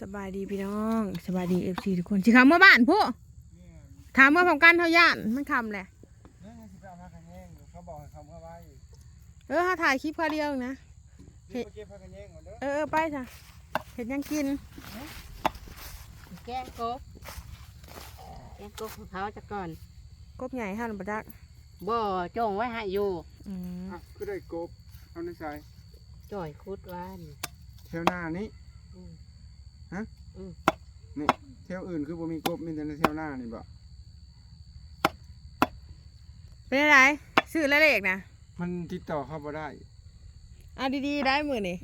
สบายดีพี่น้องสบายดีเอฟซีทุกคนสิคำเมื่อบ้านผู้ถามเมื่อพร้อมกันเท่าย่านมันคำแหละเนี่ยสิไปเอาผ้ากันแย่งเขาบอกให้คำเข้าไว้เออถ้าถ่ายคลิปเขาเดียวนะเดี๋ยวไปเก็บผ้ากันแย่งก่อนเด้อเออเออไปจ้ะเห็นยังกิน แกงกบแกงกบของเขาจะก่อน กบใหญ่ห้าลำบดักบ่จงไว้ให้อยู่อืมอะก็ได้กบเอาในใส่จ่อยคุดไว้นี่เที่ยวหน้านี้อืม ฮะอืม นี่เที่ยวอื่นคือบ่มีกบมีแต่ในเที่ยวหน้านี่บ่เป็นอะไรซื้อแล้วเลขนะมันติดต่อเข้าบ่ได้เอาดีๆได้มือนี่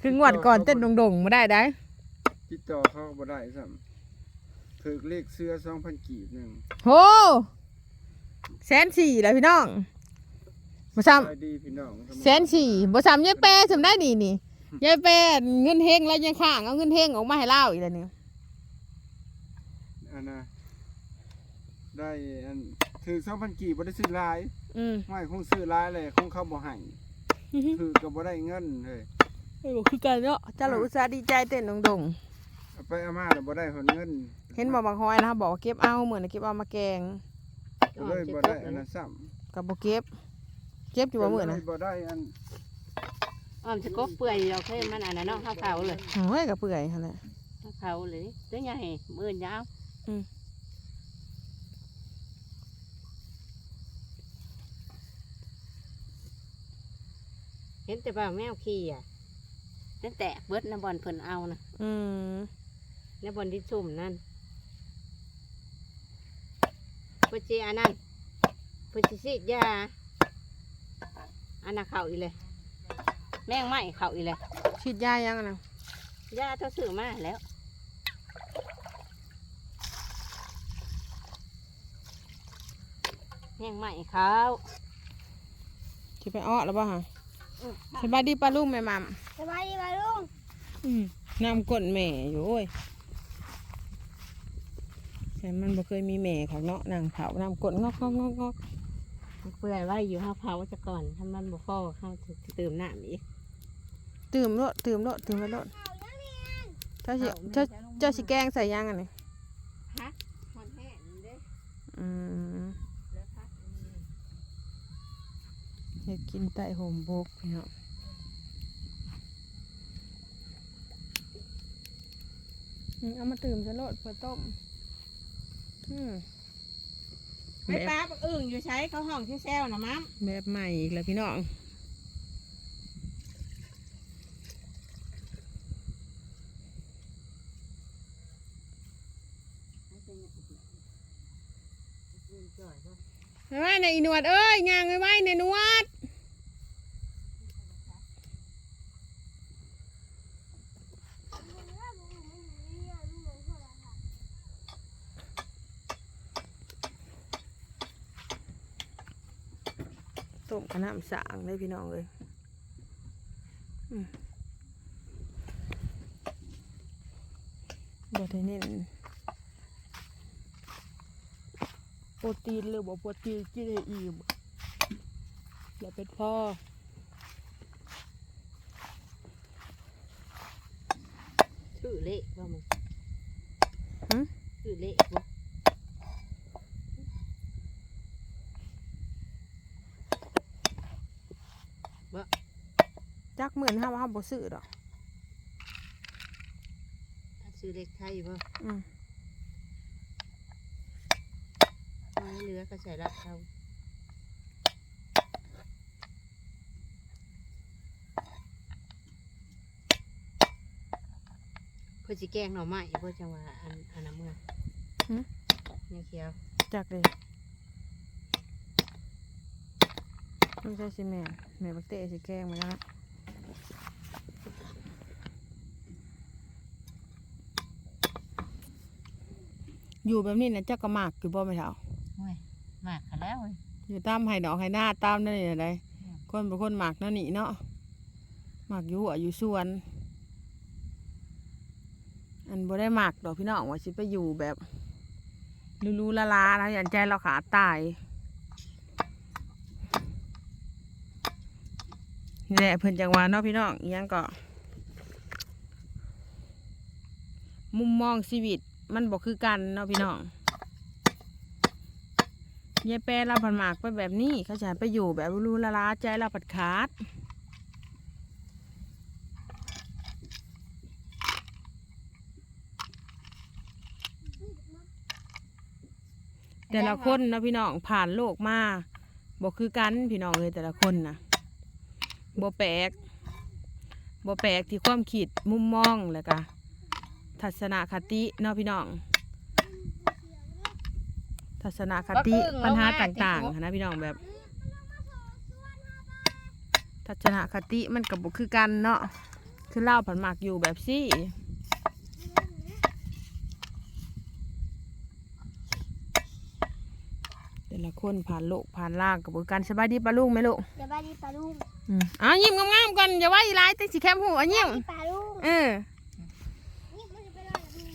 คืองวดก่อนเต้นดงๆมาได้ได้ ติดต่อเข้าบ่ได้ซ้ำถือเลขเสื้อ2,000กีบหนึงโหแสนสี่แล้วพี่น้องบ่ซ้ไปดีพี่น้องำแสนสี่บ่ซ้ำยายแปรสำได้ดีนี่ ยายแปรเงินเฮงแล้วยังข้างเอาเงินเฮงออกมาให้เล่าอีกแล้วนี่อันน่ะได้อันถือ2,000กีบบ่ได้ซื้อหลายอืมไม่คงซื้อหลายเลยคงเขาบ่ให้ถือก็บ่ได้เงินเลยไม่บอกคือกันเนาะจ้าหลูอุตส่าห์ดีใจเต้นดงเอาไปเอามาแล้วบ่ได้หนเงินๆเห็นบอกบางฮอยนะคะบอกว่าเก็บเอาเหมือนเก็บเอามาแกงก็เลยบ่ได้อันนั้นซ้ำกับบ่เก็บ เก็บอยู่ว่าเหมือนก็นะเลยบ่ได้อัน อ้อมจะกบเปื่อยเราเคยมันอันนั้นเนาะข้าวเผาเลยโอ้ยกับเปื่อยหั่นแหละข้าวเผาเลยตัวใหญ่มือนยาวอืมเห็นแต่ว่าแมวขี้อะตั้งแต่เบิดน้ำบอลเพิ่นเอานะอืมน้ำบอลที่ชุ่มนั่นเพื่อจีอันนั้นเพื่อจีซีดยาอันน่ะเข่าอีเลย แมงไหม้เข่าอีเลยฉีดยายังอะนะย่าเท่าสื่อมาแล้วแห้งใหม่เขาสิไปอ้อแล้วบ่ฮะสบายดีป้าลุงแม่มัมสบายดีป่ะลุงอืมน้ำก้นแม่อยู่โอ้ยแต่มันบ่เคยมีแม่ของเนาะนางเผาน้ำก้นงอกงอกงอกงอก เปื่อยไว้อยู่ห้าเผาจะก่อนถ้ามันบ่พอเขาจะเติมน้ำอีกตื่มโลดตื่มโลดตื่มไว้โลดเจ้าสิเจ้าเจ้าสิแกงใส่ยังอันนี้ฮะมันแห้งเด้อืมแล้วพักเฮ็ดกินใต้โฮมบกพี่เนาะอืมเอามาตื่มซะโลดเพื่อต้มอืม ไปปลาปักอึ่งอยู่ใช้เขาห้องที่แซวนะมั้งแบบใหม่อีกแล้วพี่น้อง ไว้ไว้ในอีหนวดเอ้ยยางไว้ไว้ในหนวด ต้มกระน้ำสางเลยพี่น้องเลยอืมบดให้เน้นโปรตีนเลยบอกโปรตีนกินให้อิ่มแล้วเป็นพ่อชื่อเละว่ามันหึชื่อเละบ่ จักเหมือนห้าว่าห้าบ่ซื้อดอกชื่อเล็กไทยบ่อืมไม่เหลือก็ใส่ละเขาเพื่อสิแกงหน่อไม้เพื่อจังหวะอันอันน้ำเมื่อเนี่ยเขียว จักเลยไม่ใช่สิแม่แม่บักเตะสิแกล้งมาแล้วนะ อยู่แบบนี้นะเจ้าก็มากอยู่บ่ไม่เท่าโอ้ยมากกันแล้วเว้ยอยู่ตามไห้ดอกไห้หน้าตามนั่นนี่อะไรคนเป็นคนหมากนั่นนี่เนาะหมากอยู่หัวอยู่สวน อันบ่ได้หมากดอกพี่น้องว่าสิไปอยู่แบบลูๆละลาๆนะยันใจเราขาตายนี่แหละเพิ่นจังหวะเนาะพี่น้องอิหยังก็ มุมมองชีวิต มันบอกคือกันเนาะพี่น้องยายแปรเราผันหมากไปแบบนี้เขาจะให้ไปอยู่แบบรู้ละลาใจเราผัดขาดแต่ละคนนะพี่น้องผ่านโลกมาบอกคือกันพี่น้องเลยแต่ละคนนะบ่แปลกบ่แปลกที่ความคิดมุมมองแล้วก็ ทัศนคติเนาะพี่น้อง ทัศนคติปัญหาต่างๆหั้นนะพี่น้องแบบ ทัศนคติมันกับบุคือกันเนาะคือเล่าผันหมากอยู่แบบซี่แต่ละคนผ่านโลกผ่านล่างกับบุกันสบายดีปะลุงไหมลูกจะบ้านดีปลาลุงอืมเอ้ายิ้มงามๆก่อนอย่าว่าอีร้ายตั้งสิแคมหูอะยิ้มปลาลุงเออ นี่มันจะไปลอยกับมึง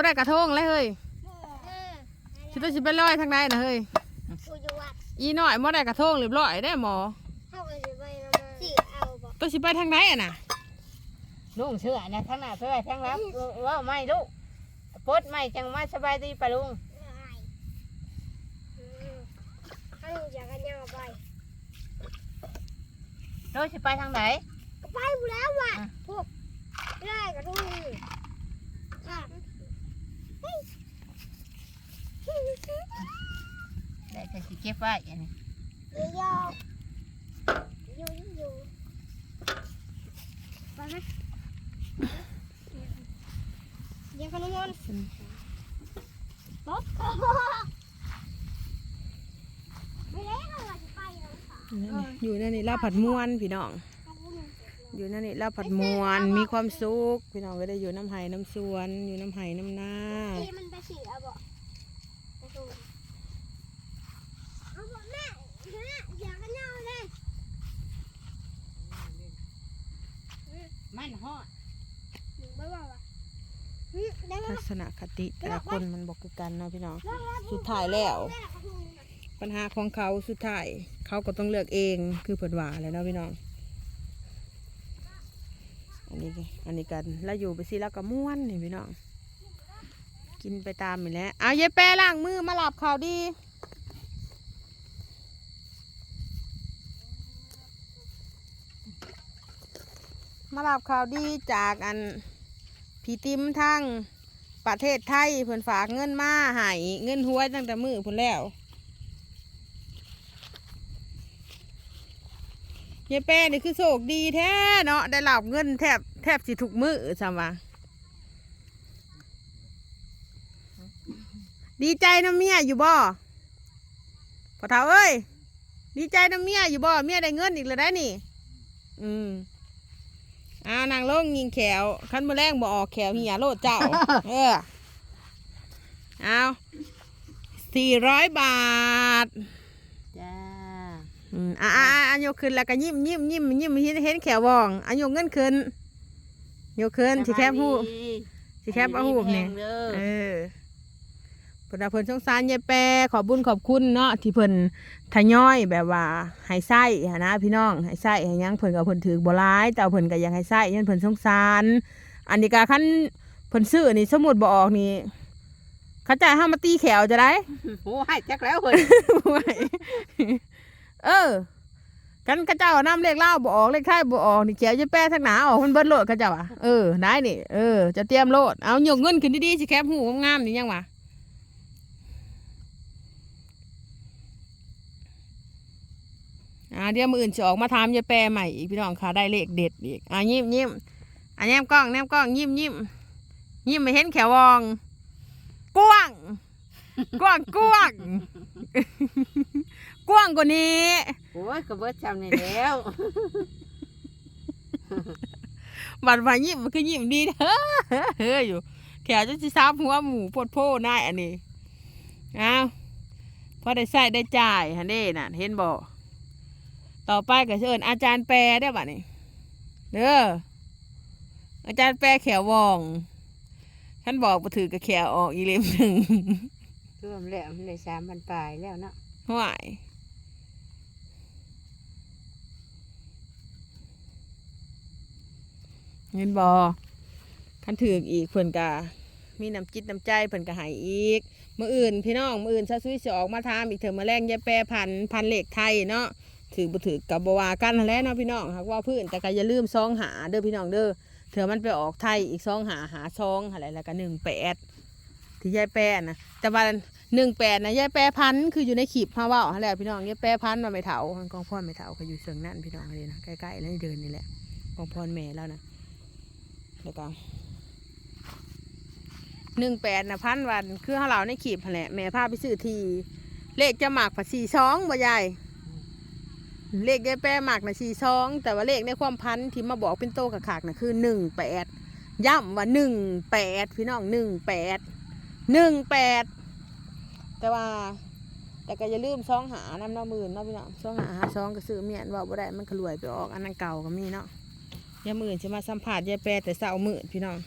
ตัวได้กระทงเลยเฮ้ยเออชิตัวสิไปลอยทางใดนะเฮ้ยกูจะวัดอีน้อยมอได้กระทงเรียบร้อยได้หมอเข้าไปจะไปนะมาสี่เอาบอกตัวสิไปทางไหนอะน่ะลุงเชื่อนะทั้งหน้าเพื่อทั้งรับว่าไม่ลูกปดไม่จังมาสบายดีปะลุงอะไรอืมถ้าลุงอยากกันยังเอาไปโดยสิไปทางไหนก็ไปหมดแล้วว่ะอะพวกได้กับลุงอะเฮ้ย ได้แต่สิเก็บไว้อันนี้เดี๋ยวอยู่อยู่อยู่ไปไหมเดี๋ยวขนมมันป๊อกไม่ได้เราจะไปแล้วค่ะอยู่นั่นนี่ลาผัดมวนพี่น้อง อยู่นั่นนี่ลาผัดมวนมีความสุขพี่น้องก็ได้อยู่น้ำไห้น้ำสวน อยู่น้ำไห้น้ำนาที่มันไปฉีดเอาบ่ไปสูดเอาบ่แม่แม่อย่ากันเอาเลยมันฮอดหนูไม่ว่าว่ะอืมได้ไหมทัศนคติแต่ละคนมันบอกคือกันเนาะพี่น้องได้แล้วสุดท้ายแล้วได้แล้วกระทุงน่ะปัญหาของเขาสุดท้ายเขาก็ต้องเลือกเองคือเผิดว่าแหล้วเนาะพี่น้อง อันนี้ก็อันนี้กันแล้วอยู่ไปสิแล้วก็ม้วนนี่พี่น้องกินไปตามไปแล้วเอาเยแปรล้างมือมาหลับข่าวดีมาหลับข่าวดีจากอันพี่ติมทั้งประเทศไทยเพิ่นฝากเงินมาให้เงินห้วยตั้งแต่มือเพิ่นแล้ว ยายแป้นี่คือโศกดีแท้เนาะได้หลับเงินแทบแทบสิถูกมือจำว่าดีใจน้ำเมียอยู่บ่พอเท้าเอ้ย ดีใจน้ำเมียอยู่บ่เมียได้เงินอีกแล้วได้นี่ อืมอ้าวนางลงยิงแขวขั้นมือแรงบ่ออกแขวเหียโลดเจ้า เออ เอาสี่ร้อยบาทจ้า อืมอ่าอ่าอ่ายกขึ้นแล้วก็ยิ้มยิ้มยิ้มยิ้มเห็นเห็นแขววองอะยกเงินขึ้นยกขึ้นสิแคบหูสิแคบเอาหูเนี่ยเด้อเออเพิ่นว่าเพิ่นสงสารยายแปรขอบุญขอบคุณเนาะที่เพิ่นทยอยแบบว่าให้ไส้หั้นนะพี่น้องให้ไส้ให้หยังเพิ่นก็เพิ่นถือบ่ร้ายแต่ว่าเพิ่นก็อยากให้ไส้ยันเพิ่นสงสาร อันนี้ก็คันเพิ่นซื้อนี่สมมุติบ่ออกนี่เขาจะให้เฮามาตีแขวจะได้โอ้ให้จักแล้วเพิ่น เออ กันกระเจ้าน้ำเลขเล่าบออกเลขไทยบออกนี่เขียวจะแป้ทางหนาออกมันเบิดโลดกระเจ้าอะเออได้นี่เออจะเตรียมโลดเอาหยกเงินขึ้นดีๆสิแคบหูงามๆนี่ยังวะอ่าเดี๋ยวมืออื่นจะออกมาทำยายแปรใหม่อีกพี่น้องค่ะได้เลขเด็ดอีกอ่ายิ้มยิ้มอ่าแนมกล้องแนมกล้องยิ้มยิ้มยิ้มไม่เห็นแขววองกว้างกว้างกว้าง กว้างกว่านี้ โอ้ยก็เบิดจำนี่แล้ว บัดว่ายิ้มมันคือยิ้มดีเด้อเฮ้ยอยู่ แขวจะสิซับหัวหมูโพดโพได้อันนี้เอาพอได้ใส่ได้จ่ายฮันเด้น่ะ เห็นบ่ต่อไปก็เชิญอาจารย์แปรได้อบัดนี้เด้ออาจารย์แปรแขววองท่านบอกบ่ถือกับแขวออกอีเล่มหนึ่ง รวมแล้วมันได้สามพันปลายแล้วเนาะ ห่วย เห็นบ่คันถืออีกเพิ่นกะมีน้ำจิตน้ำใจเพิ่นกะหายอีกมื้ออื่นพี่น้องมื้ออื่นซะซุยสิออกมาถามอีกเถอะมื้อแรงยายแปรพันพันเหลขไทยเนาะถือบ่ถือกับบวากันแล้วเนาะพี่น้องหากว่าพื้นแต่ก็อย่าลืมซองหาเด้อพี่น้องเด้อเธอมันไปออกไทยอีกซองหาหาซองอะไรแล้วก็18ที่ยายแปรนะแต่ว่า18นะยายแปรพันคืออยู่ในขีบเฮาว้าหั่นแหละพี่น้องยายแปรพันมาไม่เฒ่ากองพ่อไม่เฒ่าก็อยู่เชิงนั่นพี่น้องเลยนะใกล้ๆแล้วเดินนี่แหละกองพ่อแม่แล้วนะ แล้วก็หนึ่งแปดนะพันวัน คือเขาเราในขีบแหละแม่พาไปซื้อที เลขจะหมากผัดสี่ช้องบ่ใหญ่เลขได้แปรหมากนะสี่ช้องแต่ว่าเลขในความพันที่มาบอกเป็นโตกับขากนะคือหนึ่งแปดย้ำว่าหนึ่งแปดพี่น้องหนึ่งแปดหนึ่งแปดแต่ว่าแต่ก็อย่าลืมซองหาน้ำน้ามื่นเนาะพี่น้องซองหาหาซองก็ซื้อเมียนว่าบ่ได้มันขลวยไปออกอันนั้นเก่าก็มีเนาะ ยามมื่นจะมาสัมผัสยายแปรแต่เสาร์มื่นพี่น้อง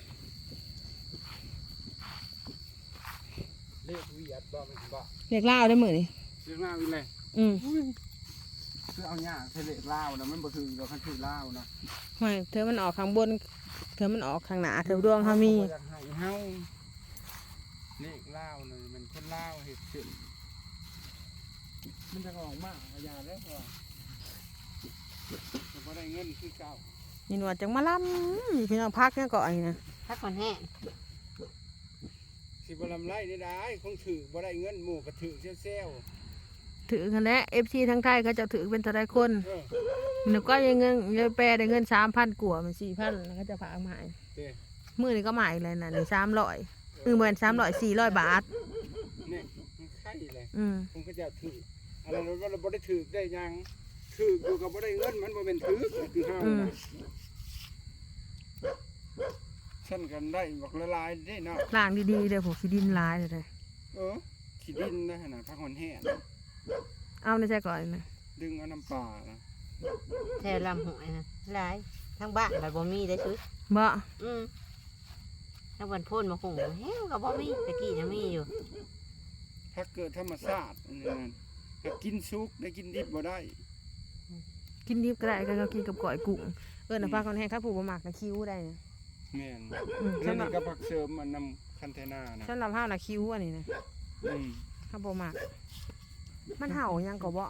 เลขเวียดบ่มันสิบ่เรียกเล่าวได้มือนี่เรื่องราวอีเลยอืมคือเอาหญ้าใส่เลขลาวนะมันบ่ถึงดอกคันถือลาวนะไม่เธอมันออกข้างบน เธอมันออกข้างหน้าเธอดวงเขามี บ่อยากให้เฮาเลขลาวน่ะมันคนลาวเฮ็ดขึ้นมันจะออกมากเอาหญ้าแล้วพ่อจะบ่ได้เงินคือเก่า นี่หนวดจังมาล้ำพี่น้องพักเนี่ยก่อนนี่นะพักก่อนแห้งสิบ่ลำไรนี่ได้คงถือบ่ได้เงินหมู่ก็ถือเซลถือกันแล้วเอฟซีทั้งไทยเขาจะถือเป็นเท่าไรคนๆเออหนูก็ยังเงินยังแปลได้เงินสามพันกว่ามันสี่พันแล้วก็จะฝากมาให้เด้มือนี่ก็หมายเลยนะหนึ่งสามร้อยหนึ่งเหมือนสามร้อยสี่ร้อยบาทนี่มันไข่เลยอืมผมก็จะถืออะไรเราเราบ่ได้ถือได้หยัง ถืออยู่กับบ่ได้เงินมันบ่เป็นถือคือเฮาอืมนะฉันกันได้บอกละลายได้เนาะล่างดีๆเลยผมขี้ดินหลายเลยเออขี้ดินนะหั่นน่ะพักหอนแห้งเอาในใจก่อนนะดึงเอาน้ำปลานะแถวลำหอยนะหลายทั้งบ้านบัดบ่มีได้ซื้อบ่อืมทั้งวันพ่นมาหุงแห้งก็บ่มีตะกี้ยังมีอยู่ถ้าเกิดธรรมชาติอันนี้นั่นถ้ากินสุกได้กินดิบบ่ได้ กินดิบก็ได้ก็กินกับก่อยกุ้งเออนะป้าคนแห้งข้าวผูกบะหมักนะคิ้วได้นะแม่นอืมแล้วสำหรันี่บก็ผักเสริมมันนำคันเทนานะสำหรับห้าวนะคิ้วอันนี้นะอืมข้าวบะหมัก มันเห่ายังก็บ่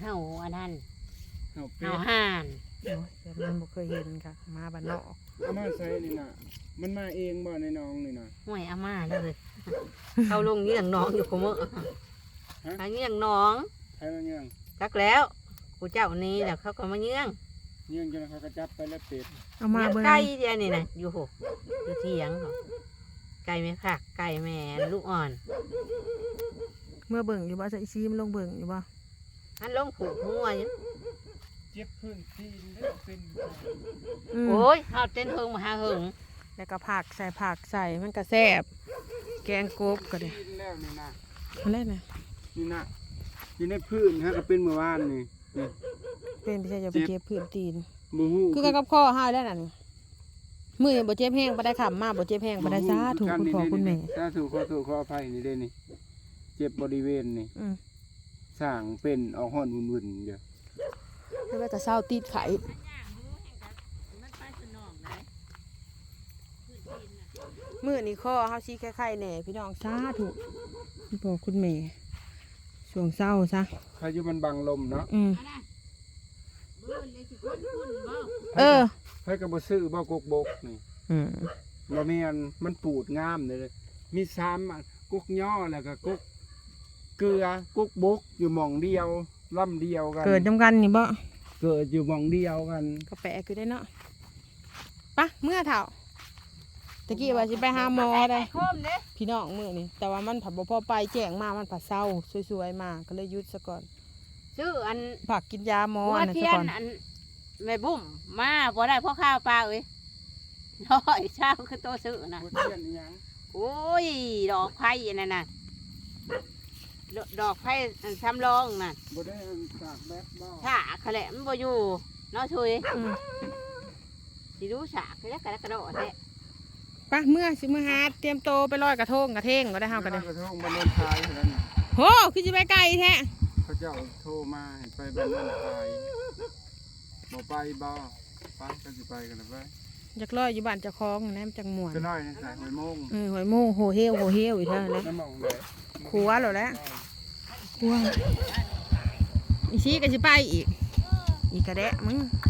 เฮาอันนั้นเอาเป็เฮาดห่านโอ้ยเดี๋ยวมันบ่เคยเห็นค่ะมาบ้านนอก เอามาใส่นี่น่ะ มันมาเองบ่ในน้องนี่น่ะ ห่วยอาม่าเลยเขาลงเงี้ยงน้องอยู่คุมื้อฮะ หาเงี้ยงน้องใครมาเงี้ยงจักแล้ว กูเจ้านี้แหละเขาก็มาเงี้ยงเงี้ยงจนเขาก็จับไปแล้วเป็ดเอามาเลี้ยงเบิ่งไก่เดียวนี่นะอยู่หกอยู่เถียงเขาไก่แม่ผักไก่แม่ลูกอ่อนเมื่อเบิ่งอยู่บ่ใส่ซีมนลงเบิ่งอยู่บ่อันลงผูกหัวอยู่เจ็บพื้นตีนเด้อเป็นอืมโอ้ยเอาเต้นเฮิงมาหาเฮิงแล้วก็ผักใส่ผักใส่มันก็แซ่บแกงกบก็ได้ตีนแล้วนี่น่ะอะไรนะนี่น่ะอยู่ในพื้นฮะก็เป็นเมื่อวานนี่นี่ เป็นไปใช่จะไปเจ็บพื้นตีนบ่ฮู้คือกันกับข้อห้าวแล้วนั่นมือนี่บ่เจ็บแห้งบ่ได้ขำมาบ่เจ็บแห้งบ่ได้สาถูกคุณพ่อคุณแม่สาธุขอโทษขออภัยนี่เด้นี่เจ็บบริเวณนี่อืมสร้างเป็นออกห้อนวุ่นๆเด้อแล้วว่าแต่เศร้าติดไข่มือนี่ข้อเฮาซีไข่ๆแหน่พี่น้องสาถูกคุณพ่อคุณแม่ ช่วงเศร้าซะใครอยู่มันบังลมเนาะอืมเออใครก็บ่ซื้อบ่กกบกนี่อืมบ่แม่นมันปูดงามเลยมีสามอันกกย่อแล้วก็กกเกลือกกบกอยู่หม่องเดียวลำเดียวกัน เกิดจำกันนี่บ่เกิดอยู่หม่องเดียวกันก็แปลกอยู่ได้เนาะปะเมื่อเถ่า ตะกี้ว่าสิไปหาหมอได้คมเด้พี่น้องมือนี่แต่ว่ามันผัดบ่พอไปแจ้งมามันผัดเศร้าสวยๆมาก็เลยหยุดซะก่อนชื่ออันผักกินยาหมอหัวอันนั้นเทีซะยนก่อนอันแม่บุ้มมาบ่ได้พ่อข้าวปลาเอ้ยน้อยเช้าคือโตซื้อนะบ่เทียนอีหยังโอ้ย ดอกไผ่อันนั่นน่ะดดอกไผ่อันซ้ำรองน่ะบ่ได้สากแบดบ่ถ้าเขาแหละมันบ่อยู่เนาะช่วยอืมสิรู้สากแล้วกระดกกระโดดแท้ ปะเมื่อสิมื่อหาเตรียมโตวไปลอยกระทงกระเทงก็ได้เฮากันเลเลยยกระทงบ้านโนนทายเท่านั้นน่ะโหคือสิไปไกลแท้เขาเจ้าโทรมาให้ไปบ้านโนนทายบ่ไปบ่ไปก็สิไปกันแล้วไปจักร้อยอยู่บ้านเจ้าของนั่นแหละมันจังม่วนก็น้อยนะใส่หอยโมงเออหอยโมงโหเฮวโหเฮวอีกเท่านั้นแหละ น้ำมองเลยครัวแล้วแหละครัวอีชี้ก็สิไปอีก อีกกระแดะมึงเอ